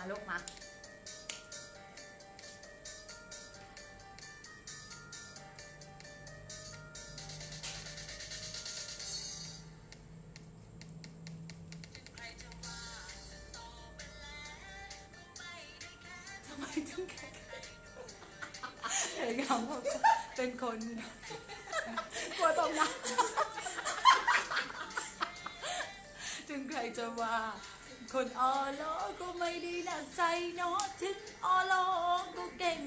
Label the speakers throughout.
Speaker 1: มาลูกมาทำไมถึงแค่เห็นเขาบอกเป็นคนกลัวตรงนั้นถึงใครจะว่า คนออโลก็ไม่ได้หนักใจเนาะถึงออโลก็เก่ง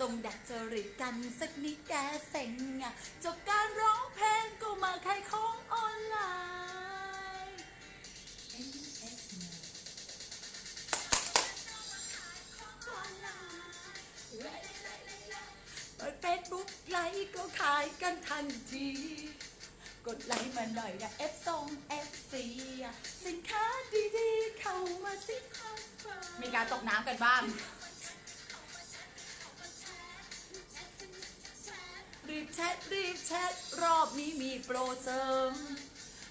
Speaker 1: ต้องดัดจริตกันสักนิดแกเซ็งอะจบการร้องเพลงก็มาขายของออนไลน์เปิดเฟซบุ๊กไลค์ก็ขายกันทันที กดไลค์มาหน่อยนะ F 2 F 4สินค้าดีๆ เข้ามาสิครับมีการตกน้ำกันบ้าง รีบแชทรีบแชทรอบนี้มีโปรเสริม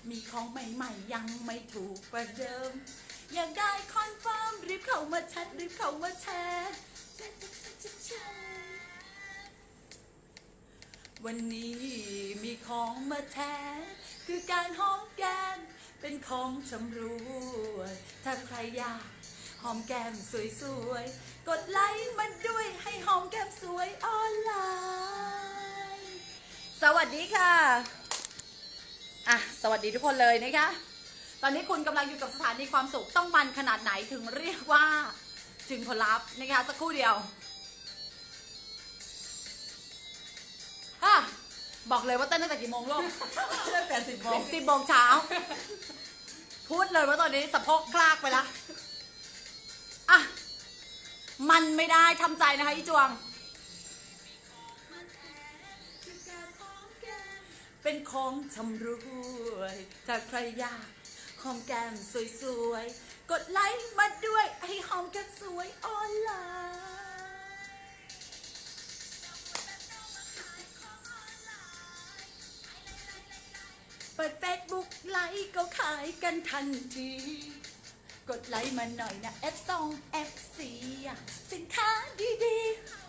Speaker 1: มีของใหม่ๆ ยังไม่ถูกประเดิม อยากได้คอนเฟิร์มรีบเข้ามาแชทรีบเข้ามาแชท วันนี้มีของมาแทนคือการหอมแก้มเป็นของชำรวยถ้าใครอยากหอมแก้มสวยๆ กดไลค์มาด้วยให้หอมแก้มสวยออนไลน์ สวัสดีค่ะอะ สวัสดีทุกคนเลยนะคะ ตอนนี้คุณกำลังอยู่กับสถานีความสุขต้องมันขนาดไหนถึงเรียกว่า ถึงผลลัพธ์นะคะ สักครู่เดียว บอกเลยว่าเต้นตั้งแต่กี่โมงลูก
Speaker 2: ตั้งแต่สิบโมง
Speaker 1: สิบโมงเช้า พูดเลยว่าตอนนี้สะโพกคลากไปละอะ มันไม่ได้ทำใจนะคะอีจวง เป็นของชำรวยถ้าใครอยากหอมแก้มสวยๆ กดไลค์มาด้วย ให้หอมแก้มสวยออนไลน์ ปิดเฟซบุ๊กไลค์ก็ขายกันทันที กดไลค์มาหน่อยนะ F 2 F 4 สินค้าดีๆ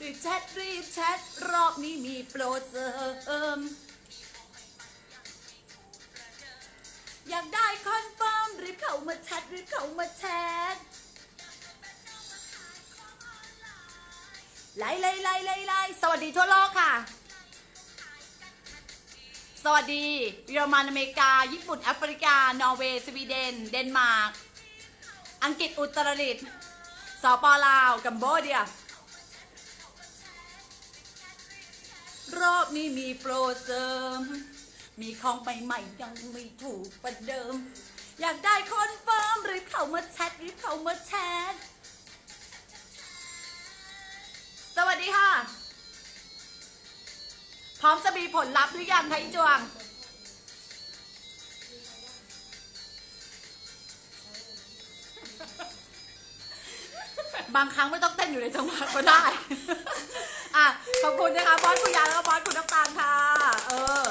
Speaker 1: รีบแชทรีบแชทรอบนี้มีโปรเสริม อยากได้คอนเฟิร์มรีบเข้ามาแชทรีบเข้ามาแชท ไล่ไล่ไล่ไล่ไล่สวัสดีทั่วโลกค่ะ สวัสดีเยอรมันอเมริกา ญี่ปุ่นแอฟริกา นอร์เวย์ สวีเดน เดนมาร์ก อังกฤษ อุตรดิตถ์สปลาว กัมโบเดีย รอบนี้มีโปรเสริม มีของใหม่ๆยังไม่ถูกประเดิม อยากได้คอนเฟิร์มรีบเข้ามาแชทหรีบเข้ามาแชท ร้อมจะมีผลลัพธ์หรือยังคะอีจวง บางครั้งไม่ต้องเต้นอยู่ในจังหวะก็ได้ อะ ขอบคุณนะคะบอสคุณยาแล้วก็บอสคุณน้ำตาลค่ะ เออ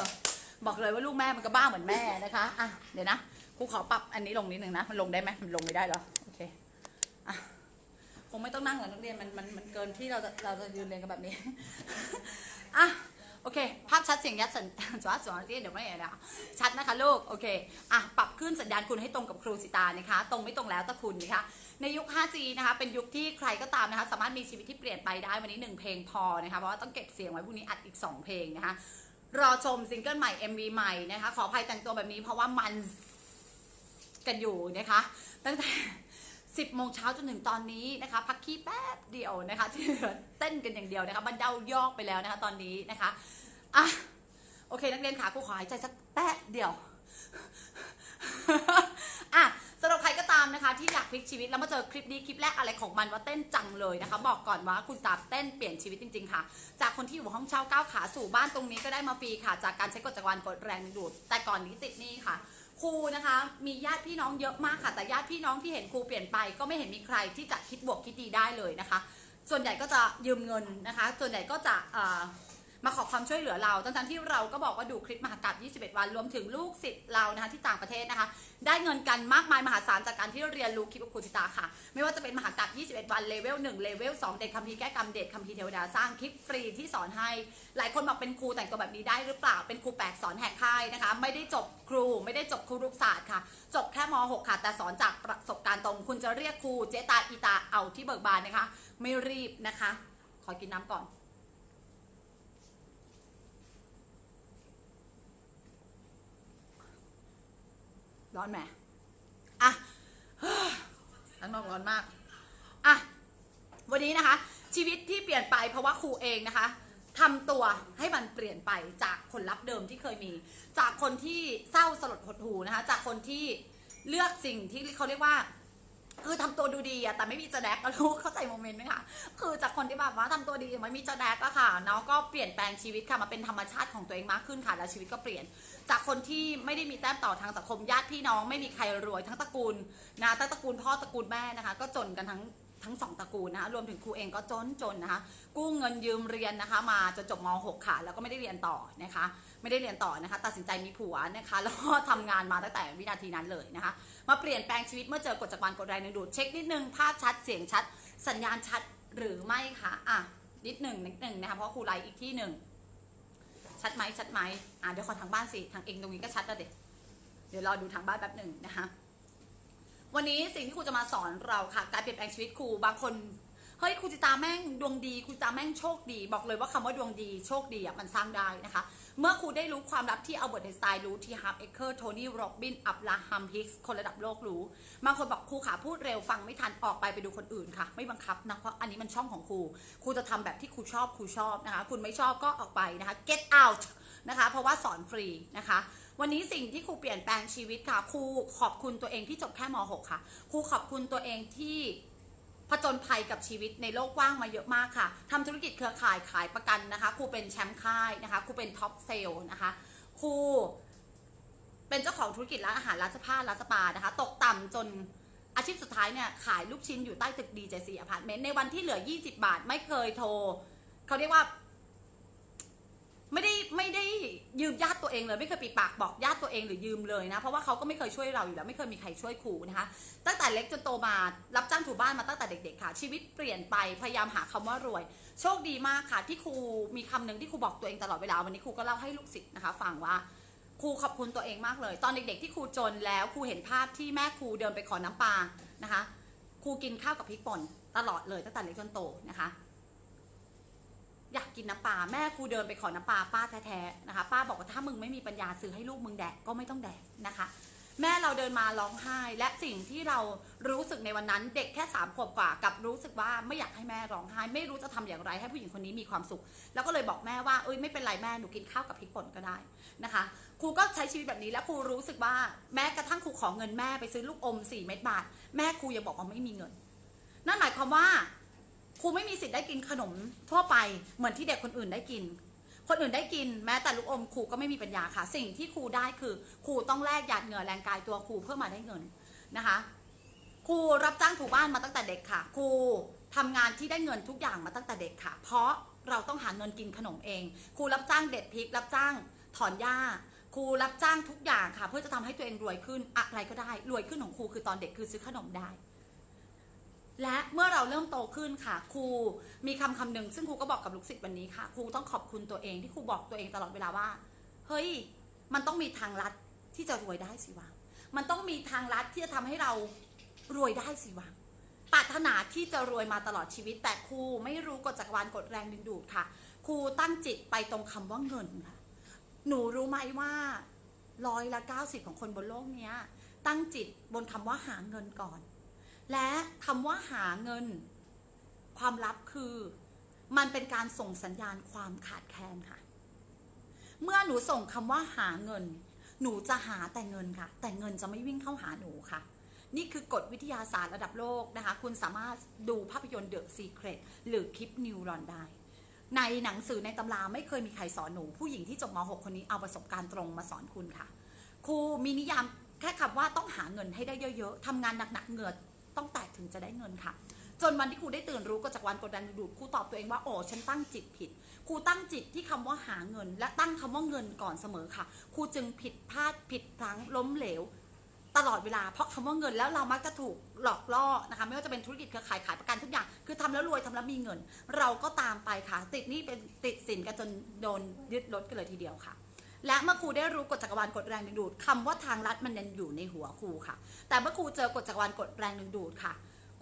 Speaker 1: บอกเลยว่าลูกแม่มันก็บ้าเหมือนแม่นะคะ อะ เดี๋ยวนะครูขอปรับอันนี้ลงนิดนึงนะ มันลงได้ไหมมันลงไม่ได้หรอ โอเค อะคงไม่ต้องนั่งหรอกนักเรียนมันมันมันเกินที่เราจะเราจะยืนเรียนกันแบบนี้ อะ โอเค ภาพชัดเสียงยัดสัญสวัสดีเดี๋ยวไม่เห็นนะชัดนะคะลูก โอเค อะ ปรับขึ้นสัญญาณคุณให้ตรงกับครูสิตานะคะ ตรงไม่ตรงแล้วแต่คุณนะคะ ในยุค 5G นะคะ เป็นยุคที่ใครก็ตามนะคะ สามารถมีชีวิตที่เปลี่ยนไปได้ วันนี้หนึ่งเพลงพอนะคะ เพราะว่าต้องเก็บเสียงไว้พรุ่งนี้อัดอีก 2 เพลงนะคะ รอชมซิงเกิลใหม่ MV ใหม่นะคะ ขออภัยแต่งตัวแบบนี้เพราะว่ามันกันอยู่นะคะ ตั้งแต่ 10โมงเช้าจนถึงตอนนี้นะคะ พักขี้แป๊บเดียวนะคะที่เหลือเต้นกันอย่างเดียวนะคะมันเดายอกไปแล้วนะคะตอนนี้นะคะอะโอเค นักเรียนขาครูขอหายใจสักแป๊บเดียวอะสำหรับใครก็ตามนะคะ ที่อยากพลิกชีวิตแล้วมาเจอคลิปนี้คลิปแรกอะไรของมันว่าเต้นจังเลยนะคะ บอกก่อนว่าคุณตาเต้นเปลี่ยนชีวิตจริง ๆ ค่ะ จากคนที่อยู่ห้องเช่าก้าวขาสู่บ้านตรงนี้ก็ได้มาฟรีค่ะ จากการใช้กฎจักรวาลกดแรงดึงดูดแต่ก่อนนี้ติดนี่ค่ะ ครูนะคะมีญาติพี่น้องเยอะมากค่ะ แต่ญาติพี่น้องที่เห็นครูเปลี่ยนไป ก็ไม่เห็นมีใครที่จะคิดบวกคิดดีได้เลยนะคะ ส่วนใหญ่ก็จะยืมเงินนะคะ ส่วนใหญ่ก็จะ มาขอความช่วยเหลือเราทั้งๆที่เราก็บอกว่าดูคลิปมหากราบ21 วัน รวมถึงลูกศิษย์เรานะคะที่ต่างประเทศนะคะ ได้เงินกันมากมายมหาศาลจากการที่เรียนรู้คลิปกับครูจิตาค่ะ ไม่ว่าจะเป็นมหากราบ21 วันเลเวล1เลเวล2เด็กคัมภีร์แก้กรรมเด็กคัมภีร์เทวดาสร้างคลิปฟรีที่สอนให้ หลายคนบอกเป็นครูแต่งตัวแบบนี้ได้หรือเปล่าเป็นครูแปลกสอนแหกค่ายนะคะ ไม่ได้จบครูไม่ได้จบครูรุศาสตร์ค่ะ จบแค่ม .6 ค่ะ แต่สอนจากประสบการณ์ตรงคุณจะเรียกครูเจตาอีตาเอาที่เบิกบานนะคะ ไม่รีบนะคะ ขอกินน้ำก่อน ร้อนไหมอะข้างนอกร้อนมาก อะ วันนี้นะคะ ชีวิตที่เปลี่ยนไปเพราะว่าครูเองนะคะทำตัวให้มันเปลี่ยนไปจากคนรับเดิมที่เคยมี จากคนที่เศร้าสลดหดหูนะคะ จากคนที่เลือกสิ่งที่เขาเรียกว่า คือทำตัวดูดีอะแต่ไม่มีจะแดกอะลูกเข้าใจโมเมนต์ไหมคะคือจากคนที่แบบว่าทำตัวดีไม่มีจะแดกอะค่ะเนาะก็เปลี่ยนแปลงชีวิตค่ะมาเป็นธรรมชาติของตัวเองมากขึ้นค่ะแล้วชีวิตก็เปลี่ยน จากคนที่ไม่ได้มีแต้มต่อทางสังคมญาติพี่น้อง ไม่มีใครรวยทั้งตระกูลนะตั้งตระกูลพ่อตระกูลแม่นะคะ ก็จนกันทั้งทั้งสองตระกูลนะคะรวมถึงครูเองก็จนจนนะคะกู้เงินยืมเรียนนะคะ มาจนจบม .6 ค่ะ แล้วก็ไม่ได้เรียนต่อนะคะ ไม่ได้เรียนต่อนะคะ ตัดสินใจมีผัวนะคะ แล้วก็ทำงานมาตั้งแต่วินาทีนั้นเลยนะคะ มาเปลี่ยนแปลงชีวิตเมื่อเจอกฎจักรวาลกฎแรงดึงดูดเช็คนิดนึงภาพชัดเสียงชัด สัญญาณชัดหรือไม่คะอะนิดหนึ่งนิดหนึ่งนะคะเพราะครูไลฟ์อีกที่หนึ่งชัดไหมชัดไหมอะเดี๋ยวขอทางบ้านสิทางเองตรงนี้ก็ชัดแล้วเด็กเดี๋ยวรอดูทางบ้านแป๊บหนึ่งนะคะวันนี้สิ่งที่ครูจะมาสอนเราค่ะ การเปลี่ยนแปลงชีวิตครูบางคน เฮ้ยครูจิตาแม่งดวงดีครูจิตาแม่งโชคดี บอกเลยว่าคำว่าดวงดีโชคดีอะมันสร้างได้นะคะ เมื่อครูได้รู้ความลับที่อัลเบิร์ตไอน์สไตน์รู้ที่ฮาร์ปเอเคอร์โทนี่โรบินอับราฮัมฮิกส์คนระดับโลกรู้บางคนบอกครูขาพูดเร็วฟังไม่ทันออกไปไปดูคนอื่นค่ะ ไม่บังคับนะเพราะอันนี้มันช่องของครูครูจะทำแบบที่ครูชอบครูชอบนะคะ คุณไม่ชอบก็ออกไปนะคะ get out นะคะเพราะว่าสอนฟรีนะคะ วันนี้สิ่งที่ครูเปลี่ยนแปลงชีวิตค่ะครูขอบคุณตัวเองที่จบแค่ม .6 ค่ะครูขอบคุณตัวเองที่ ผจญภัยกับชีวิตในโลกกว้างมาเยอะมากค่ะทำธุรกิจเครือข่ายขายประกันนะคะครูเป็นแชมป์ค่ายนะคะครูเป็นท็อปเซลนะคะครูเป็นเจ้าของธุรกิจร้านอาหารร้านเสื้อผ้าร้านสปานะคะ ตกต่ำจนอาชีพสุดท้ายเนี่ยขายลูกชิ้นอยู่ใต้ตึกดีเจซีอพาร์ตเมนต์ในวันที่เหลือ 20 บาทไม่เคยโทรเขาเรียกว่า ไม่ได้ไม่ได้ยืมญาติตัวเองเลยไม่เคยปิดปากบอกญาติตัวเองหรือยืมเลยนะ เพราะว่าเขาก็ไม่เคยช่วยเราอยู่แล้วไม่เคยมีใครช่วยครูนะคะ ตั้งแต่เล็กจนโตมารับจ้างถูบ้านมาตั้งแต่เด็กๆค่ะ ชีวิตเปลี่ยนไปพยายามหาคำว่ารวย โชคดีมากค่ะที่ครูมีคำหนึ่งที่ครูบอกตัวเองตลอดเวลาวันนี้ครูก็เล่าให้ลูกศิษย์นะคะฟังว่าครูขอบคุณตัวเองมากเลย ตอนเด็กๆที่ครูจนแล้วครูเห็นภาพที่แม่ครูเดินไปขอน้ำปลานะคะครูกินข้าวกับพริกป่นตลอดเลยตั้งแต่เล็กจนโตนะคะ อยากกินน้ำปลาแม่ครูเดินไปขอน้ำปลาป้าแท้ๆนะคะ ป้าบอกว่าถ้ามึงไม่มีปัญญาซื้อให้ลูกมึงแดกก็ไม่ต้องแดกนะคะ แม่เราเดินมาร้องไห้ และสิ่งที่เรารู้สึกในวันนั้นเด็กแค่สามขวบกว่ากับรู้สึกว่าไม่อยากให้แม่ร้องไห้ ไม่รู้จะทำอย่างไรให้ผู้หญิงคนนี้มีความสุข แล้วก็เลยบอกแม่ว่าเอ้ยไม่เป็นไรแม่หนูกินข้าวกับพริกป่นก็ได้นะคะครูก็ใช้ชีวิตแบบนี้แล้วครูรู้สึกว่าแม้กระทั่งครูขอเงินแม่ไปซื้อลูกอม4เม็ดบาท แม่ครูยังบอกว่าไม่มีเงิน นั่นหมายความว่า ครูไม่มีสิทธิ์ได้กินขนมทั่วไปเหมือนที่เด็กคนอื่นได้กิน คนอื่นได้กินแม้แต่ลูกอมครูก็ไม่มีปัญญาค่ะ สิ่งที่ครูได้คือครูต้องแลกหยาดเหงื่อแรงกายตัวครูเพื่อมาได้เงินนะคะครูรับจ้างถูบ้านมาตั้งแต่เด็กค่ะครูทำงานที่ได้เงินทุกอย่างมาตั้งแต่เด็กค่ะ เพราะเราต้องหาเงินกินขนมเองครูรับจ้างเด็ดพริก รับจ้างถอนหญ้าครูรับจ้างทุกอย่างค่ะ เพื่อจะทำให้ตัวเองรวยขึ้นอะไรก็ได้ รวยขึ้นของครูคือตอนเด็กคือซื้อขนมได้ และเมื่อเราเริ่มโตขึ้นค่ะ ครูมีคำคำหนึ่งซึ่งครูก็บอกกับลูกศิษย์วันนี้ค่ะ ครูต้องขอบคุณตัวเองที่ครูบอกตัวเองตลอดเวลาว่า เฮ้ย มันต้องมีทางลัดที่จะรวยได้สิวะมันต้องมีทางลัดที่จะทำให้เรารวยได้สิวะปรารถนาที่จะรวยมาตลอดชีวิต แต่ครูไม่รู้กฎจักรวาลกฎแรงดึงดูดค่ะ ครูตั้งจิตไปตรงคำว่าเงินค่ะ หนูรู้ไหมว่าร้อยละเก้าสิบของคนบนโลกเนี้ย ตั้งจิตบนคำว่าหาเงินก่อน และคำว่าหาเงิน ความลับคือ มันเป็นการส่งสัญญาณความขาดแคลนค่ะ เมื่อหนูส่งคำว่าหาเงิน หนูจะหาแต่เงินค่ะ แต่เงินจะไม่วิ่งเข้าหาหนูค่ะนี่คือกฎวิทยาศาสตร์ระดับโลกนะคะ คุณสามารถดูภาพยนตร์ The Secret หรือคลิปนิวรอนได้ ในหนังสือในตำราไม่เคยมีใครสอนหนู ผู้หญิงที่จบม .6 คนนี้เอาประสบการณ์ตรงมาสอนคุณค่ะ ครูมีนิยามแค่คำว่าต้องหาเงินให้ได้เยอะๆทำงานหนักๆเหงื่อ ต้องแตกถึงจะได้เงินค่ะ จนวันที่ครูได้ตื่นรู้ก็จากวันกดดันดูดครูตอบตัวเองว่าโอ้ฉันตั้งจิตผิดครูตั้งจิตที่คำว่าหาเงิน และตั้งคำว่าเงินก่อนเสมอค่ะครูจึงผิดพลาดผิดพลั้งล้มเหลวตลอดเวลาเพราะคำว่าเงินแล้วเรามักจะถูกหลอกล่อนะคะไม่ว่าจะเป็นธุรกิจเครือข่ายขายประกันทุกอย่าง คือทำแล้วรวยทำแล้วมีเงิน เราก็ตามไปค่ะ ติดนี่เป็นติดสินกันจนโดนยึดรถกันเลยทีเดียวค่ะ และเมื่อครูได้รู้กฎจักรวาลกฎแรงดึงดูดคำว่าทางลัดมันยังอยู่ในหัวครูค่ะ แต่เมื่อครูเจอกฎจักรวาลกฎแรงดึงดูดค่ะ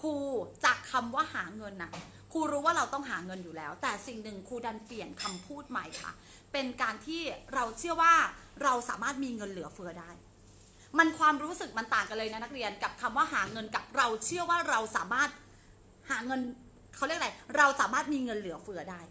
Speaker 1: ครูจากคำว่าหาเงินน่ะครูรู้ว่าเราต้องหาเงินอยู่แล้ว แต่สิ่งหนึ่งครูดันเปลี่ยนคำพูดใหม่ค่ะ เป็นการที่เราเชื่อว่าเราสามารถมีเงินเหลือเฟือได้ มันความรู้สึกมันต่างกันเลยนะนักเรียนกับคำว่าหาเงินกับเราเชื่อว่าเราสามารถหาเงินเขาเรียกอะไร เราสามารถมีเงินเหลือเฟือได้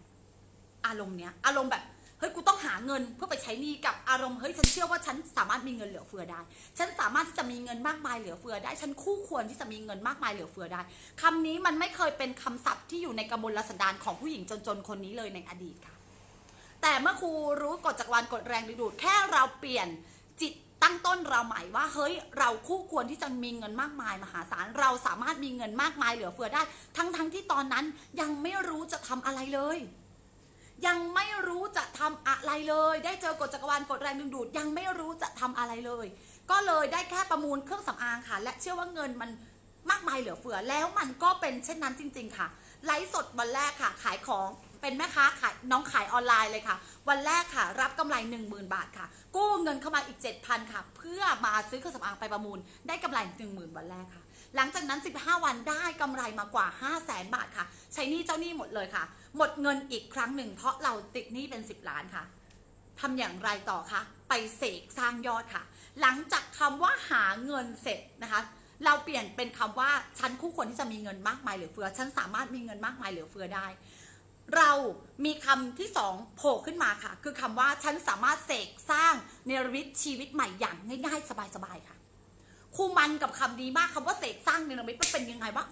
Speaker 1: อารมณ์เนี้ย อารมณ์แบบ เฮ้ยกูต้องหาเงินเพื่อไปใช้หนี้กับอารมณ์เฮ้ยฉันเชื่อว่าฉันสามารถมีเงินเหลือเฟือได้ ฉันสามารถที่จะมีเงินมากมายเหลือเฟือได้ ฉันคู่ควรที่จะมีเงินมากมายเหลือเฟือได้คำนี้มันไม่เคยเป็นคำศัพท์ที่อยู่ในกระมวลสันดานของผู้หญิงจนๆคนนี้เลยในอดีตค่ะ แต่เมื่อครูรู้กฎจักรวาลกฎแรงดึงดูดแค่เราเปลี่ยนจิตตั้งต้นเราใหม่ว่าเฮ้ยเราคู่ควรที่จะมีเงินมากมายมหาศาลเราสามารถมีเงินมากมายเหลือเฟือได้ ทั้งๆทที่ตอนนั้นยังไม่รู้จะทำอะไรเลย ยังไม่รู้ ทำอะไรเลย ได้เจอกฎจักรวาลกฎแรงดึงดูดยังไม่รู้จะทำอะไรเลย ก็เลยได้แค่ประมูลเครื่องสำอางค่ะ และเชื่อว่าเงินมันมากมายเหลือเฟือแล้วมันก็เป็นเช่นนั้นจริง ๆ ค่ะ ไลฟ์สดวันแรกค่ะ ขายของเป็นแม่ค้าขายน้องขายออนไลน์เลยค่ะ วันแรกค่ะ รับกำไร 10,000 บาทค่ะ กู้เงินเข้ามาอีก 7,000 ค่ะ เพื่อมาซื้อเครื่องสำอางไปประมูล ได้กำไร 10,000 วันแรกค่ะ หลังจากนั้น 15 วันได้กำไรมากว่า 500,000บาทค่ะ ใช้หนี้เจ้าหนี้หมดเลยค่ะ หมดเงินอีกครั้งหนึ่งเพราะเราติดหนี้เป็น 10 ล้านค่ะทำอย่างไรต่อคะไปเสกสร้างยอดค่ะ หลังจากคำว่าหาเงินเสร็จนะคะ เราเปลี่ยนเป็นคำว่าฉันคู่ควรที่จะมีเงินมากมายเหลือเฟือฉันสามารถมีเงินมากมายเหลือเฟือได้ เรามีคำที่สองโผล่ขึ้นมาค่ะ คือคำว่าฉันสามารถเสกสร้างเนรมิตชีวิตใหม่อย่างง่ายๆ สบายๆค่ะ ครูมันกับคำนี้มากคำว่าเสกสร้างเนรมิตมันเป็นยังไงวะ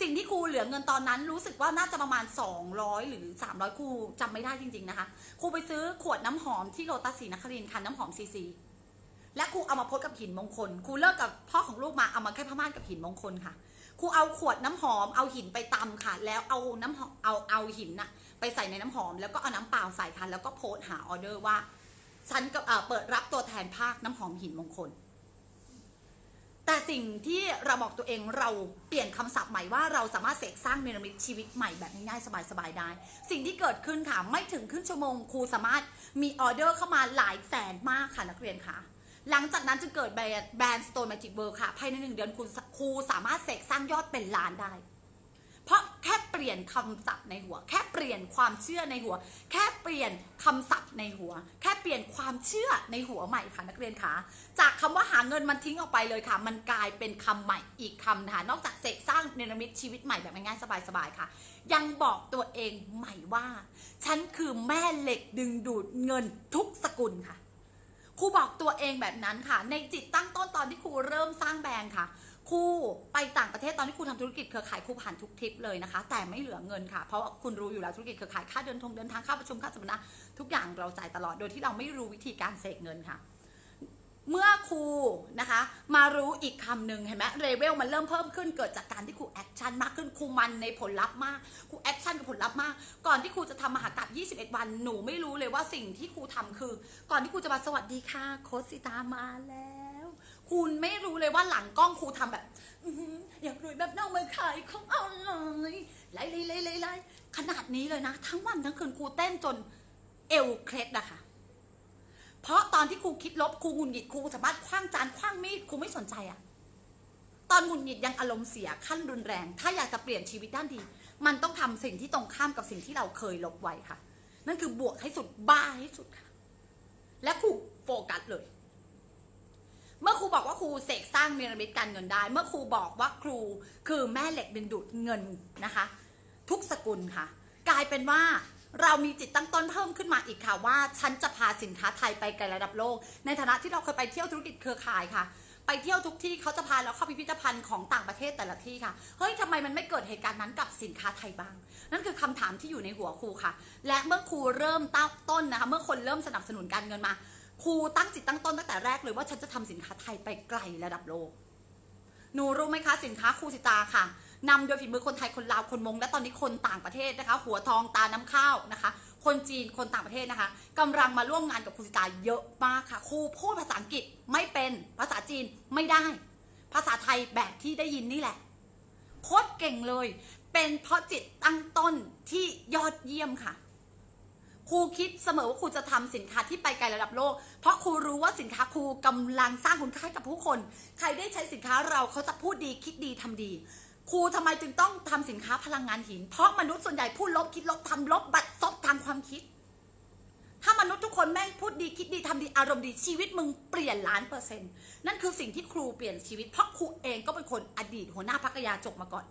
Speaker 1: สิ่งที่ครูเหลือเงินตอนนั้นรู้สึกว่าน่าจะประมาณ 200 หรือ 300ครูจำไม่ได้จริง ๆนะคะครูไปซื้อขวดน้ำหอมที่โลตัสศรีนครินทร์ค่ะน้ำหอมซีซีและครูเอามาโพสกับหินมงคลครูเลิกกับพ่อของลูกมาเอามาแค่พม่านกับหินมงคลค่ะครูเอาขวดน้ำหอมเอาหินไปตำค่ะ แล้วเอาน้ำหอมเอาเอาหินน่ะไปใส่ในน้ำหอม แล้วก็เอาน้ำเปล่าใส่ค่ะแล้วก็โพสหาออเดอร์ว่าฉันก็เอ่อเปิดรับตัวแทนภาคน้ำหอมหินมงคล แต่สิ่งที่เราบอกตัวเองเราเปลี่ยนคำศัพท์ใหม่ว่าเราสามารถเสกสร้างเนรมิตชีวิตใหม่แบบง่ายๆสบายๆได้ สิ่งที่เกิดขึ้นค่ะ ไม่ถึงครึ่งชั่วโมงครูสามารถมีออเดอร์เข้ามาหลายแสนมากค่ะนักเรียนค่ะ หลังจากนั้นจึงเกิดแบรนด์แบรนด์ Stone Magic World ค่ะ ภายในหนึ่งเดือนคุณครูสามารถเสกสร้างยอดเป็นล้านได้ เพราะแค่เปลี่ยนคำศัพท์ในหัว แค่เปลี่ยนความเชื่อในหัว แค่เปลี่ยนคำศัพท์ในหัว แค่เปลี่ยนความเชื่อในหัวใหม่ค่ะนักเรียนคะจากคำว่าหาเงินมันทิ้งออกไปเลยค่ะ มันกลายเป็นคำใหม่อีกคำนะคะนอกจากเสกสร้างเนรมิตชีวิตใหม่แบบง่ายๆสบายๆค่ะ ยังบอกตัวเองใหม่ว่า ฉันคือแม่เหล็กดึงดูดเงินทุกสกุลค่ะครูบอกตัวเองแบบนั้นค่ะ ในจิตตั้งต้นตอนที่ครูเริ่มสร้างแบรนด์ค่ะ ครูไปต่างประเทศตอนที่ครูทำธุรกิจเครือข่ายครูผ่านทุกทริปเลยนะคะ แต่ไม่เหลือเงินค่ะ เพราะคุณรู้อยู่แล้วธุรกิจเครือข่ายค่าเดินทงเดินทางค่าประชุมค่าสัมมนาทุกอย่างเราจ่ายตลอดโดยที่เราไม่รู้วิธีการเสกเงินค่ะ เมื่อครูนะคะ มารู้อีกคำหนึ่งเห็นไหมเลเวลมันเริ่มเพิ่มขึ้นเกิดจากการที่ครูแอคชั่นมากขึ้นครูมันในผลลัพธ์มากครูแอคชั่นกับผลลัพธ์มาก ก่อนที่ครูจะทำมหากรรม21 วันหนูไม่รู้เลยว่าสิ่งที่ครูทำคือ ก่อนที่ครูจะมาสวัสดีค่ะโคสิตามาแล้วคุณไม่ ว่าหลังกล้องครูทำแบบอยากรวยแบบนอกเมืองขายของออนไลน์ไล่ไล่ไล่ไล่ขนาดนี้เลยนะ ทั้งวันทั้งคืนครูเต้นจนเอวเคล็ดอะคะเพราะตอนที่ครูคิดลบครูหงุดหงิดครูสามารถคว้างจานคว้างมีดครูไม่สนใจอะตอนหงุดหงิดยังอารมณ์เสียขั้นรุนแรง ถ้าอยากจะเปลี่ยนชีวิตด้านดี มันต้องทำสิ่งที่ตรงข้ามกับสิ่งที่เราเคยลบไว้ค่ะ นั่นคือบวกให้สุดบ้าให้สุดค่ะ และครูโฟกัสเลย เมื่อครูบอกว่าครูเสกสร้างเนรมิตการเงินได้ เมื่อครูบอกว่าครูคือแม่เหล็กดึงดูดเงินนะคะ ทุกสกุลค่ะ กลายเป็นว่าเรามีจิตตั้งต้นเพิ่มขึ้นมาอีกค่ะว่า ฉันจะพาสินค้าไทยไปไกลระดับโลก ในฐานะที่เราเคยไปเที่ยวธุรกิจเครือข่ายค่ะ ไปเที่ยวทุกที่เขาจะพาเราเข้าพิพิธภัณฑ์ของต่างประเทศแต่ละที่ค่ะเฮ้ยทำไมมันไม่เกิดเหตุการณ์นั้นกับสินค้าไทยบ้าง นั่นคือคำถามที่อยู่ในหัวครูค่ะ และเมื่อครูเริ่มตั้งต้นนะคะเมื่อคนเริ่มสนับสนุนการเงินมา ครูตั้งจิตตั้งต้นตั้งแต่แรกเลยว่าฉันจะทำสินค้าไทยไปไกลระดับโลก หนูรู้ไหมคะสินค้าครูสิตาค่ะนำโดยฝีมือคนไทยคนลาวคนมง และตอนนี้คนต่างประเทศนะคะ หัวทองตาน้ำข้าวนะคะ คนจีนคนต่างประเทศนะคะกำลังมาร่วมงานกับครูสิตาเยอะมากค่ะครูพูดภาษาอังกฤษไม่เป็นภาษาจีนไม่ได้ ภาษาไทยแบบที่ได้ยินนี่แหละโคตรเก่งเลย เป็นเพราะจิตตั้งต้นที่ยอดเยี่ยมค่ะ ครูคิดเสมอว่าครูจะทำสินค้าที่ไปไกลระดับโลก เพราะครูรู้ว่าสินค้าครูกำลังสร้างคุณค่ากับผู้คน ใครได้ใช้สินค้าเราเขาจะพูดดีคิดดีทำดีครูทำไมจึงต้องทำสินค้าพลังงานหิน เพราะมนุษย์ส่วนใหญ่พูดลบคิดลบทำลบบัดซบทางความคิด ถ้ามนุษย์ทุกคนแม่งพูดดีคิดดีทำดีอารมณ์ดีชีวิตมึงเปลี่ยนล้านเปอร์เซ็นต์นั่นคือสิ่งที่ครูเปลี่ยนชีวิตเพราะครูเองก็เป็นคนอดีตหัวหน้าพักยาจกมาก่อน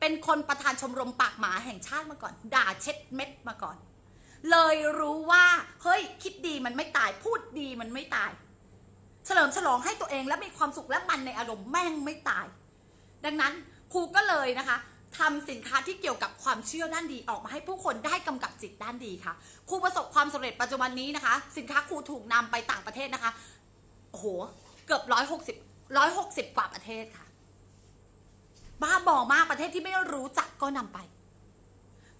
Speaker 1: เป็นคนประธานชมรมปากหมาแห่งชาติมาก่อน ด่าเช็ดเม็ดมาก่อน เลยรู้ว่าเฮ้ยคิดดีมันไม่ตายพูดดีมันไม่ตาย เฉลิมฉลองให้ตัวเองและมีความสุขและมันในอารมณ์แม่งไม่ตาย ดังนั้นครูก็เลยนะคะทำสินค้าที่เกี่ยวกับความเชื่อด้านดีออกมาให้ผู้คนได้กำกับจิตด้านดีค่ะครูประสบความสำเร็จปัจจุบันนี้นะคะ สินค้าครูถูกนำไปต่างประเทศนะคะโอ้โหเกือบร้อยหกสิบร้อยหกสิบกว่าประเทศค่ะ บ้าบอมากประเทศที่ไม่รู้จักก็นำไป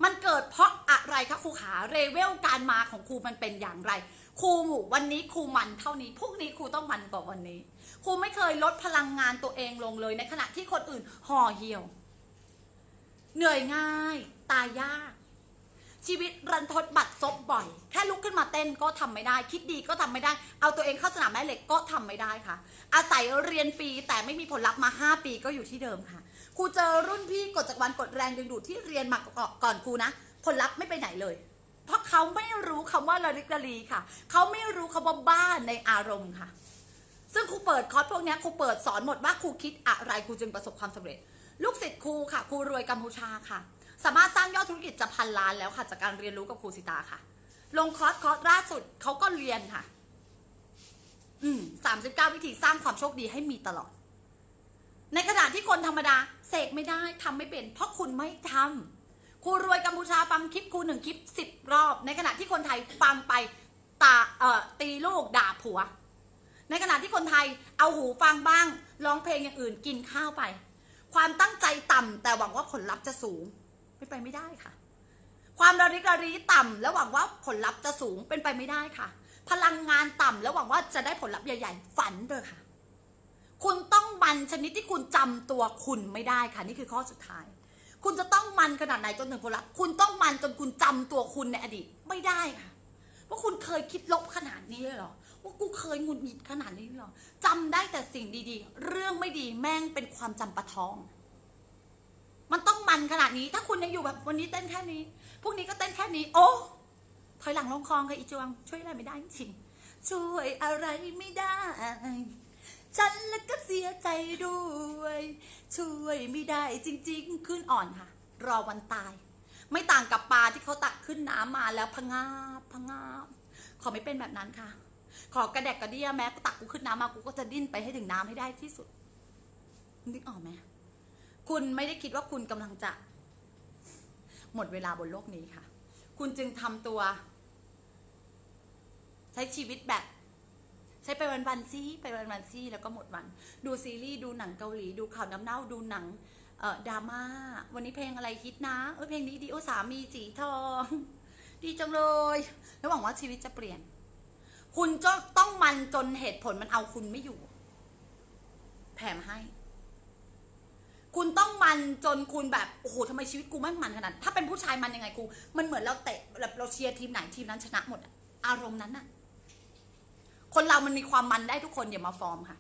Speaker 1: มันเกิดเพราะอะไรคะครูขาเรเวลการมาของครูมันเป็นอย่างไร ครูวันนี้ครูมันเท่านี้พรุ่งนี้ครูต้องมันกว่าวันนี้ ครูไม่เคยลดพลังงานตัวเองลงเลยในขณะที่คนอื่นห่อเหี่ยว เหนื่อยง่าย ตายยาก ชีวิตรันทดบัดซบบ่อย แค่ลุกขึ้นมาเต้นก็ทำไม่ได้ คิดดีก็ทำไม่ได้ เอาตัวเองเข้าสนามแม่เหล็กก็ทำไม่ได้ค่ะ อาศัยเรียนปีแต่ไม่มีผลลัพธ์มา 5 ปีก็อยู่ที่เดิมค่ะ รูเจอรุ่นพี่กดจากรวันกดแรงดึงดูดที่เรียนมาก่อนครูนะผลลัพธ์ไม่ไปไหนเลย เพราะเขาไม่รู้คำว่าระลิกระลีค่ะ เขาไม่รู้คำว่าบ้านในอารมณ์ค่ะ ซึ่งครูเปิดคอร์สพวกนี้ครูเปิดสอนหมดว่าครูคิดอะไรครูจึงประสบความสำเร็จ ลูกศิษย์ครูค่ะครูรวยกัมพูชาค่ะ สามารถสร้างยอดธุรกิจจะพันล้านแล้วค่ะ จากการเรียนรู้กับครูสิตาค่ะ ลงคอร์สคอร์สล่าสุดเขาก็เรียนค่ะ อืมสามสิบเก้าวิธีสร้างความโชคดีให้มีตลอด ในขณะที่คนธรรมดาเสกไม่ได้ทำไม่เป็น เพราะคุณไม่ทำครูรวยกัมพูชาฟังคลิปครูหนึ่งคลิปสิบรอบ ในขณะที่คนไทยฟังไปตาเอ่อตีลูกด่าผัว ในขณะที่คนไทยเอาหูฟังบ้างร้องเพลงอย่างอื่นกินข้าวไป ความตั้งใจต่ำแต่หวังว่าผลลัพธ์จะสูงเป็นไปไม่ได้ค่ะ ความระริกระรีต่ำและหวังว่าผลลัพธ์จะสูงเป็นไปไม่ได้ค่ะ พลังงานต่ำและหวังว่าจะได้ผลลัพธ์ใหญ่ ๆ ฝันเถอค่ะ คุณต้องมันชนิดที่คุณจำตัวคุณไม่ได้ค่ะนี่คือข้อสุดท้าย คุณจะต้องมันขนาดไหนจนถึงผลลัพธ์คุณต้องมันจนคุณจำตัวคุณในอดีตไม่ได้ค่ะว่าคุณเคยคิดลบขนาดนี้เลยเหรอ ว่ากูเคยหงุดหงิดขนาดนี้เหรอจำได้แต่สิ่งดีๆ เรื่องไม่ดีแม่งเป็นความจำปะทอง มันต้องมันขนาดนี้ ถ้าคุณยังอยู่แบบวันนี้เต้นแค่นี้พรุ่งนี้ก็เต้นแค่นี้ โอ้ถอยหลังลงคลองค่ะอีจวง ช่วยอะไรไม่ได้จริงช่วยอะไรไม่ได้ ฉันแล้วก็เสียใจด้วย ช่วยไม่ได้จริงๆ ขึ้นอ่อนค่ะ รอวันตาย ไม่ต่างกับปลาที่เขาตักขึ้นน้ำมาแล้วพงาบพงาบขอไม่เป็นแบบนั้นค่ะ ขอกระแดกกระเดียแม้ตักกูขึ้นน้ำมากูก็จะดิ้นไปให้ถึงน้ำให้ได้ที่สุดนึกออกไหมคุณไม่ได้คิดว่าคุณกำลังจะ หมดเวลาบนโลกนี้ค่ะ คุณจึงทำตัว ใช้ชีวิตแบบ ใช้ไปวันวันๆซี่ไปวันวันๆซี่แล้วก็หมดวัน ดูซีรีส์ดูหนังเกาหลี ดูข่าวน้ำเน่าดูหนังเอ่อดราม่าวันนี้เพลงอะไรฮิตนะเออเพลงนี้ดีโอสามีสีทอง ดีจังเลยแล้วหวังว่าชีวิตจะเปลี่ยน คุณจะต้องมันจนเหตุผลมันเอาคุณไม่อยู่ แถมให้ คุณต้องมันจนคุณแบบโอ้โหทำไมชีวิตกูแม่งมันขนาดถ้าเป็นผู้ชายมันยังไงกู มันเหมือนเราเตะแบบเราเชียร์ทีมไหนทีมนั้นชนะหมดอารมณ์นั้นอะ คนเรามันมีความมันได้ทุกคนอย่ามาฟอร์มค่ะ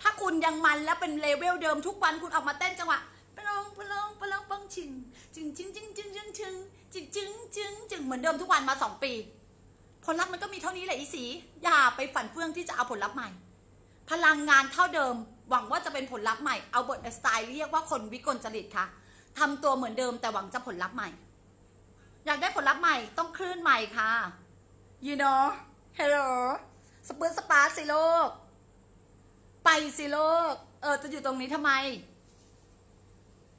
Speaker 1: ถ้าคุณยังมันแล้วเป็นเลเวลเดิมทุกวันคุณออกมาเต้นจังหวะปลองปลองปลองปังชิงจึงจึงจึงจึงจึงจึงจึงจึงจึงจึงเหมือนเดิมทุกวันมาสองปี ผลลัพธ์มันก็มีเท่านี้แหละอีสี อย่าไปฝันเฟื่องที่จะเอาผลลัพธ์ใหม่ พลังงานเท่าเดิม หวังว่าจะเป็นผลลัพธ์ใหม่เอาบทสไตล์เรียกว่าคนวิกลจริตค่ะทำตัวเหมือนเดิมแต่หวังจะผลลัพธ์ใหม่ อยากได้ผลลัพธ์ใหม่ต้องคลื่นใหม่ค่ะ you know hello สปืนสปาร์สิโลก ไปสิโลก เออ จะอยู่ตรงนี้ทำไม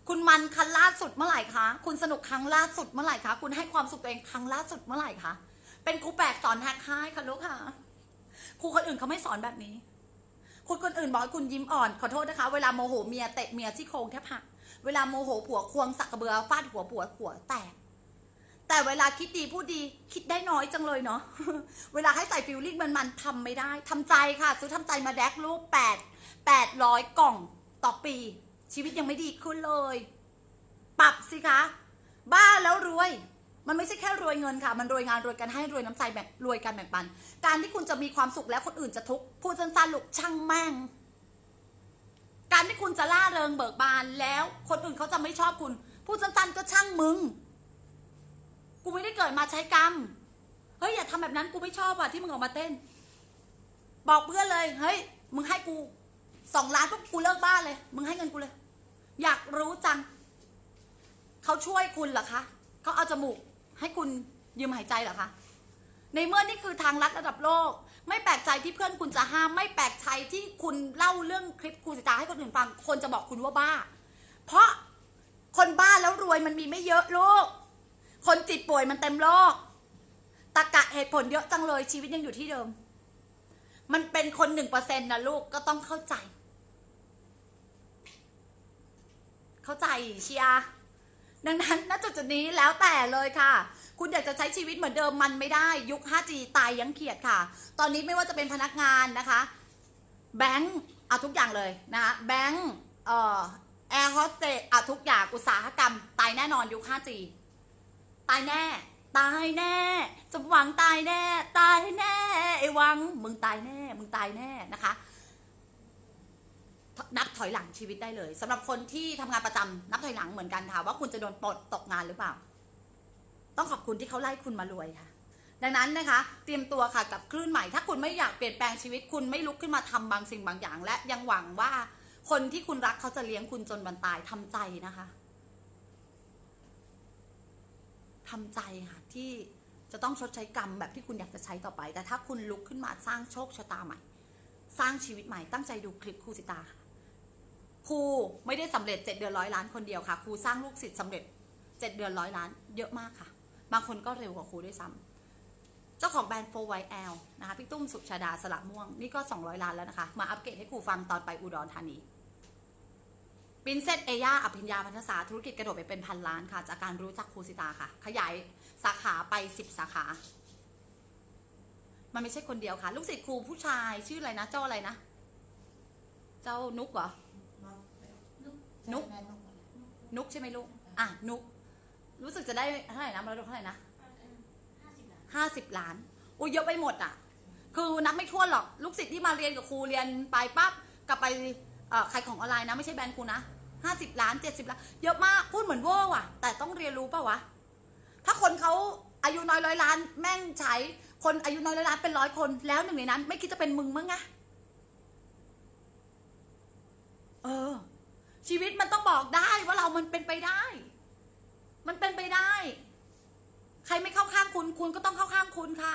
Speaker 1: คุณมันครั้งล่าสุดเมื่อไหร่คะ คุณสนุกครั้งล่าสุดเมื่อไหร่คะ คุณให้ความสุขตัวเองครั้งล่าสุดเมื่อไหร่คะ เป็นครูแปลกสอนแฮกค่ายค่ะลูกค่ะ ครูคนอื่นเขาไม่สอนแบบนี้คุณคนอื่นบอกให้คุณยิ้มอ่อนขอโทษนะคะ เวลาโมโหเมียเตะเมียที่โครงแทบหัก เวลาโมโหผัวควงสักกระเบือฟาดหัวผัวผัวแตก แต่เวลาคิดดีพูดดีคิดได้น้อยจังเลยเนาะเวลาให้ใส่ฟิลลิ่งมันมันทำไม่ได้ทำใจค่ะ ซื้อทำใจมาแดกรูปแปดแปดร้อยกล่องต่อปี ชีวิตยังไม่ดีขึ้นเลย ปรับสิคะ บ้าแล้วรวย มันไม่ใช่แค่รวยเงินค่ะ มันรวยงานรวยกันให้รวยน้ำใจแบ่งรวยกันแบ่งปัน การที่คุณจะมีความสุขแล้วคนอื่นจะทุกข์พูดสั้นๆลูกช่างแม่งการที่คุณจะล่าเริงเบิกบานแล้ว คนอื่นเขาจะไม่ชอบคุณพูดสั้นๆก็ช่างมึง กูไม่ได้เกิดมาใช้กรรม เฮ้ยอย่าทำแบบนั้นกูไม่ชอบอะที่มึงออกมาเต้น บอกเพื่อนเลย เฮ้ย มึงให้กูสองล้านปุ๊บกูเลิกบ้านเลย มึงให้เงินกูเลย อยากรู้จัง เขาช่วยคุณเหรอคะเขาเอาจมูกให้คุณยืมหายใจเหรอคะ ในเมื่อนี่คือทางลัดระดับโลก ไม่แปลกใจที่เพื่อนคุณจะห้าม ไม่แปลกใจที่คุณเล่าเรื่องคลิปครูสิตาให้คนอื่นฟัง คนจะบอกคุณว่าบ้า เพราะคนบ้าแล้วรวยมันมีไม่เยอะลูก คนจิตป่วยมันเต็มโลกตะกะเหตุผลเยอะจังเลยชีวิตยังอยู่ที่เดิม มันเป็นคนหนึ่งเปอร์เซ็นต์นะลูกก็ต้องเข้าใจ เข้าใจเชียร์ดังนั้นณจุดจุดนี้แล้วแต่เลยค่ะ คุณอยากจะใช้ชีวิตเหมือนเดิมมันไม่ได้ ยุค 5G ตายยังเขียดค่ะ ตอนนี้ไม่ว่าจะเป็นพนักงานนะคะ แบงก์เอาทุกอย่างเลยนะคะแบงก์เอ่อแอร์โฮสเตสเอาทุกอย่างอุตสาหกรรม ตายแน่นอนยุค 5G ตายแน่ ตายแน่ สมหวังตายแน่ ตายแน่ไอ้วัง มึงตายแน่ มึงตายแน่นะคะ นับถอยหลังชีวิตได้เลยสำหรับคนที่ทำงานประจำนับถอยหลังเหมือนกันค่ะ ว่าคุณจะโดนปลดตกงานหรือเปล่า ต้องขอบคุณที่เขาไล่คุณมารวยค่ะดังนั้นนะคะ เตรียมตัวค่ะกับคลื่นใหม่ ถ้าคุณไม่อยากเปลี่ยนแปลงชีวิตคุณไม่ลุกขึ้นมาทำบางสิ่งบางอย่าง และยังหวังว่าคนที่คุณรักเขาจะเลี้ยงคุณจนวันตายทำใจนะคะ ทำใจค่ะที่จะต้องชดใช้กรรมแบบที่คุณอยากจะใช้ต่อไป แต่ถ้าคุณลุกขึ้นมาสร้างโชคชะตาใหม่ สร้างชีวิตใหม่ตั้งใจดูคลิปครูสิตาค่ะครูไม่ได้สำเร็จเจ็ดเดือนร้อยล้านคนเดียวค่ะครูสร้างลูกศิษย์สำเร็จเจ็ดเดือนร้อยล้านเยอะมากค่ะ บางคนก็เร็วกว่าครูด้วยซ้ำเจ้าของแบรนด์ 4YL นะคะพี่ตุ้มสุชาดาสละม่วง นี่ก็ 200 ล้านแล้วนะคะ มาอัปเกรดให้ครูฟังตอนไปอุดรธานี ปินเซตเอย่าอภิญญาพันธศาธุรกิจกระโดดไปเป็นพันล้านค่ะ จากการรู้จักครูสิตาค่ะ ขยายสาขาไป 10 สาขา มันไม่ใช่คนเดียวค่ะ ลูกศิษย์ครูผู้ชายชื่ออะไรนะเจ้าอะไรนะ เจ้านุกเหรอ นุก นุกใช่ไหมลูก อะ นุก รู้สึกจะได้เท่าไหร่นะมรดกเท่าไหร่นะห้าสิบล้านอุ้ยเยอะไปหมดอะ คือนับไม่ถ้วหรอก ลูกศิษย์ที่มาเรียนกับครูเรียนไปปั๊บกลับไปขายของออนไลน์นะ ไม่ใช่แบรนด์ครูนะ ห้าสิบล้านเจ็ดสิบล้าน เยอะมาก พูดเหมือนเวอร์ว่ะ แต่ต้องเรียนรู้ป่าวะ ถ้าคนเขาอายุน้อยร้อยล้าน แม่งใช้คนอายุน้อยร้อยล้านเป็นร้อยคน แล้วหนึ่งในนั้น ไม่คิดจะเป็นมึงมั้งไงเออ ชีวิตมันต้องบอกได้ว่าเรามันเป็นไปได้ มันเป็นไปได้ ใครไม่เข้าข้างคุณ คุณก็ต้องเข้าข้างคุณค่ะ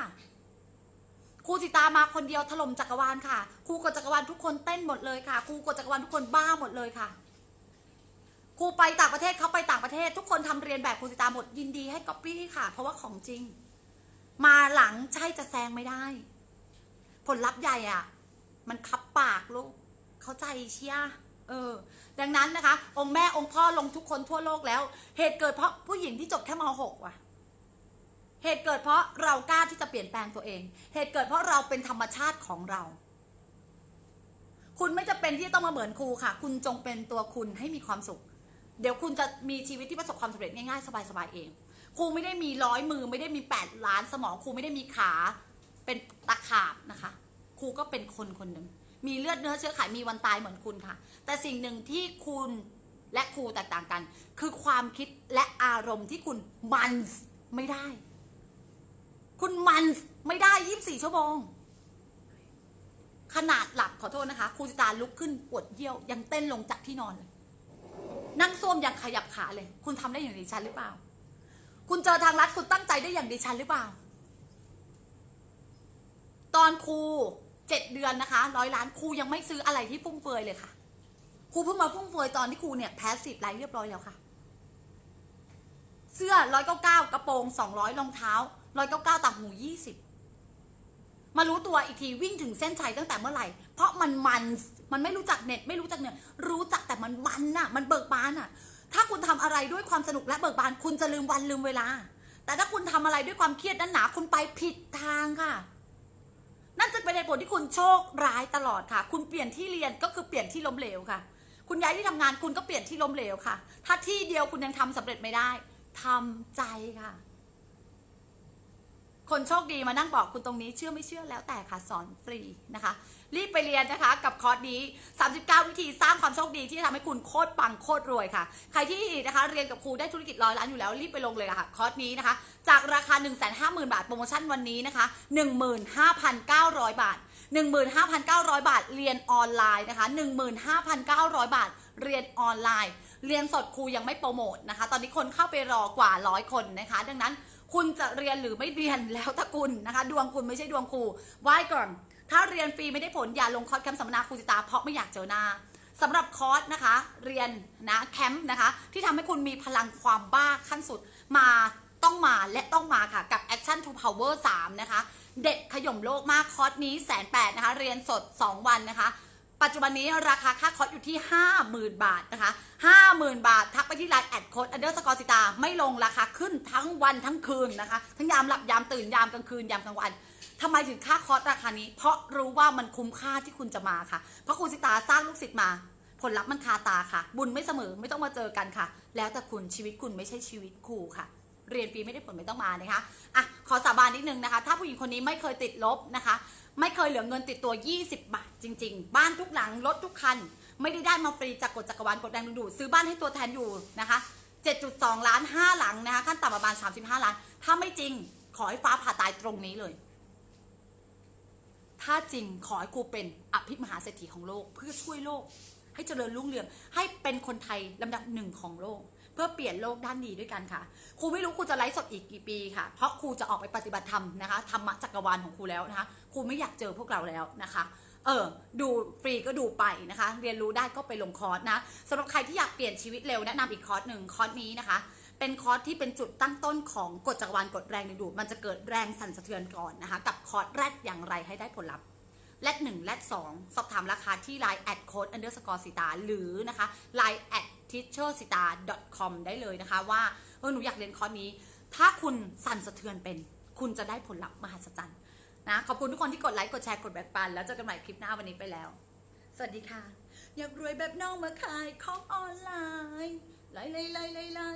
Speaker 1: ครูสิตามาคนเดียวถล่มจักรวาลค่ะครูกดจักรวาลทุกคนเต้นหมดเลยค่ะครูกดจักรวาลทุกคนบ้าหมดเลยค่ะ ครูไปต่างประเทศเขาไปต่างประเทศ ทุกคนทำเรียนแบบครูสิตาหมดยินดีให้ก๊อปปี้ค่ะ เพราะว่าของจริง มาหลังใช่จะแซงไม่ได้ ผลลัพธ์ใหญ่อะมันคับปากลูกเข้าใจเชียเออ ดังนั้นนะคะ องค์แม่องค์พ่อลงทุกคนทั่วโลกแล้ว เหตุเกิดเพราะผู้หญิงที่จบแค่ม .6 ว่ะเหตุเกิดเพราะเรากล้าที่จะเปลี่ยนแปลงตัวเอง เหตุเกิดเพราะเราเป็นธรรมชาติของเรา คุณไม่จะเป็นที่ต้องมาเหมือนครูค่ะ คุณจงเป็นตัวคุณให้มีความสุข เดี๋ยวคุณจะมีชีวิตที่ประสบความสำเร็จง่ายๆ สบายๆเองครูไม่ได้มีร้อยมือ ไม่ได้มีแปดล้านสมองครูไม่ได้มีขาเป็นตะขาบนะคะครูก็เป็นคนคนหนึ่งมีเลือดเนื้อเชื้อไขมีวันตายเหมือนคุณค่ะ แต่สิ่งหนึ่งที่คุณและครูแตกต่างกัน คือความคิดและอารมณ์ที่คุณมันไม่ได้ คุณมันไม่ได้ยี่สิบสี่ชั่วโมง ขนาดหลับขอโทษนะคะครูจิตาลุกขึ้นปวดเยี่ยว ยังเต้นลงจากที่นอนเลย นั่งส้วมยังขยับขาเลย คุณทำได้อย่างดิฉันหรือเปล่า คุณเจอทางลัดคุณตั้งใจได้อย่างดิฉันหรือเปล่า ตอนครูเจ็ดเดือนนะคะร้อยล้านครูยังไม่ซื้ออะไรที่ฟุ่มเฟือยเลยค่ะครูเพิ่งมาฟุ่มเฟือยตอนที่ครูเนี่ยแพ้สิบไลน์เรียบร้อยแล้วค่ะ เสื้อร้อยเก้าเก้ากระโปรงสองร้อยรองเท้าร้อยเก้าเก้าต่างหูยี่สิบ มารู้ตัวอีกทีวิ่งถึงเส้นชัยตั้งแต่เมื่อไหร่ เพราะมันมันมันไม่รู้จักเน็ตไม่รู้จักเนี่ยรู้จักแต่มันมันน่ะ มันเบิกบานน่ะ ถ้าคุณทำอะไรด้วยความสนุกและเบิกบาน คุณจะลืมวันลืมเวลา แต่ถ้าคุณทำอะไรด้วยความเครียดนั้นหนาคุณไปผิดทางค่ะ นั่นจะเป็นในผลที่คุณโชคร้ายตลอดค่ะ คุณเปลี่ยนที่เรียนก็คือเปลี่ยนที่ล้มเหลวค่ะ คุณย้ายที่ทำงานคุณก็เปลี่ยนที่ล้มเหลวค่ะ ถ้าที่เดียวคุณยังทำสำเร็จไม่ได้ทำใจค่ะ คนโชคดีมานั่งบอกคุณตรงนี้เชื่อไม่เชื่อแล้วแต่ค่ะสอนฟรีนะคะ รีบไปเรียนนะคะกับคอร์สนี้ 39 วิธีสร้างความโชคดีที่จะทำให้คุณโคตรปังโคตรรวยค่ะ ใครที่นะคะเรียนกับครูได้ธุรกิจร้อยล้านอยู่แล้วรีบไปลงเลยค่ะคอร์สนี้นะคะ จากราคา 150,000 บาทโปรโมชั่นวันนี้นะคะ 15,900 บาท 15,900 บาทเรียนออนไลน์นะคะ 15,900 บาทเรียนออนไลน์ เรียนสดครูยังไม่โปรโมทนะคะ ตอนนี้คนเข้าไปรอกว่าร้อยคนนะคะ ดังนั้น คุณจะเรียนหรือไม่เรียนแล้วแต่คุณนะคะ ดวงคุณไม่ใช่ดวงครูไหว้ก่อน ถ้าเรียนฟรีไม่ได้ผลอย่าลงคอร์สแคมป์สัมมนาครูจิตาเพราะไม่อยากเจอหน้าสำหรับคอร์สนะคะ เรียนนะแคมป์นะคะ ที่ทำให้คุณมีพลังความบ้าขั้นสุดมาต้องมาและต้องมาค่ะ กับ Action to Power 3 นะคะ เด็ดขย่มโลกมากคอร์สนี้แสนแปดนะคะ เรียนสด 2 วันนะคะ ปัจจุบันนี้ราคาค่าคอร์สอยู่ที่ 50,000 บาทนะคะ 50,000 บาท ทักไปที่ไลน์แอดโค้ดอันเดอร์สกอร์สิตาไม่ลงราคาขึ้นทั้งวันทั้งคืนนะคะ ทั้งยามหลับยามตื่นยามกลางคืนยามกลางวันทำไมถึงค่าคอร์สราคานี้ เพราะรู้ว่ามันคุ้มค่าที่คุณจะมาค่ะ เพราะครูสิตาสร้างลูกศิษย์มา ผลลัพธ์มันคาตาค่ะ บุญไม่เสมอไม่ต้องมาเจอกันค่ะ แล้วแต่คุณชีวิตคุณไม่ใช่ชีวิตครูค่ะเรียนฟรีไม่ได้ผลไม่ต้องมานะคะ อะ ขอสาบานนิดนึงนะคะ ถ้าผู้หญิงคนนี้ไม่เคยติดลบนะคะ ไม่เคยเหลือเงินติดตัว 20 บาทจริง ๆ บ้านทุกหลังรถทุกคัน ไม่ได้ได้มาฟรีจากกฎจักรวาลกดแรงดึงดูดซื้อบ้านให้ตัวแทนอยู่นะคะ 7.2 ล้าน 5 หลังนะคะขั้นต่ำประมาณ 35 ล้าน ถ้าไม่จริงขอให้ฟ้าผ่าตายตรงนี้เลย ถ้าจริงขอให้ครูเป็นอภิมหาเศรษฐีของโลกเพื่อช่วยโลก ให้เจริญรุ่งเรืองให้เป็นคนไทยลำดับหนึ่งของโลก เพื่อเปลี่ยนโลกด้านดีด้วยกันค่ะ ครูไม่รู้ครูจะไลฟ์สดอีกกี่ปีค่ะ เพราะครูจะออกไปปฏิบัติธรรมนะคะธรรมะจักรวาลของครูแล้วนะคะ ครูไม่อยากเจอพวกเราแล้วนะคะ เออ ดูฟรีก็ดูไปนะคะ เรียนรู้ได้ก็ไปลงคอร์สนะสำหรับใครที่อยากเปลี่ยนชีวิตเร็วแนะนำอีกคอร์สหนึ่งคอร์สนี้นะคะเป็นคอร์สที่เป็นจุดตั้งต้นของกฎจักรวาลกฎแรงดึงดูดมันจะเกิดแรงสั่นสะเทือนก่อนนะคะ กับคอร์สแรกอย่างไรให้ได้ผลลัพธ์ แลดหนึ่งแลดสองสอบถามราคาที่ Line แอดโค้ด underscore สิตาหรือนะคะ Line at teacher sita com ได้เลยนะคะว่าเออหนูอยากเรียนคอร์สนี้ ถ้าคุณสั่นสะเทือนเป็น คุณจะได้ผลลัพธ์มหัศจรรย์นะขอบคุณทุกคนที่กดไลค์กดแชร์กดแบ่งปัน แล้วเจอกันใหม่คลิปหน้าวันนี้ไปแล้ว สวัสดีค่ะ อยากรวยแบบน้องมาขายของออนไลน์ไล่ไล่ไล่ไล่ไล่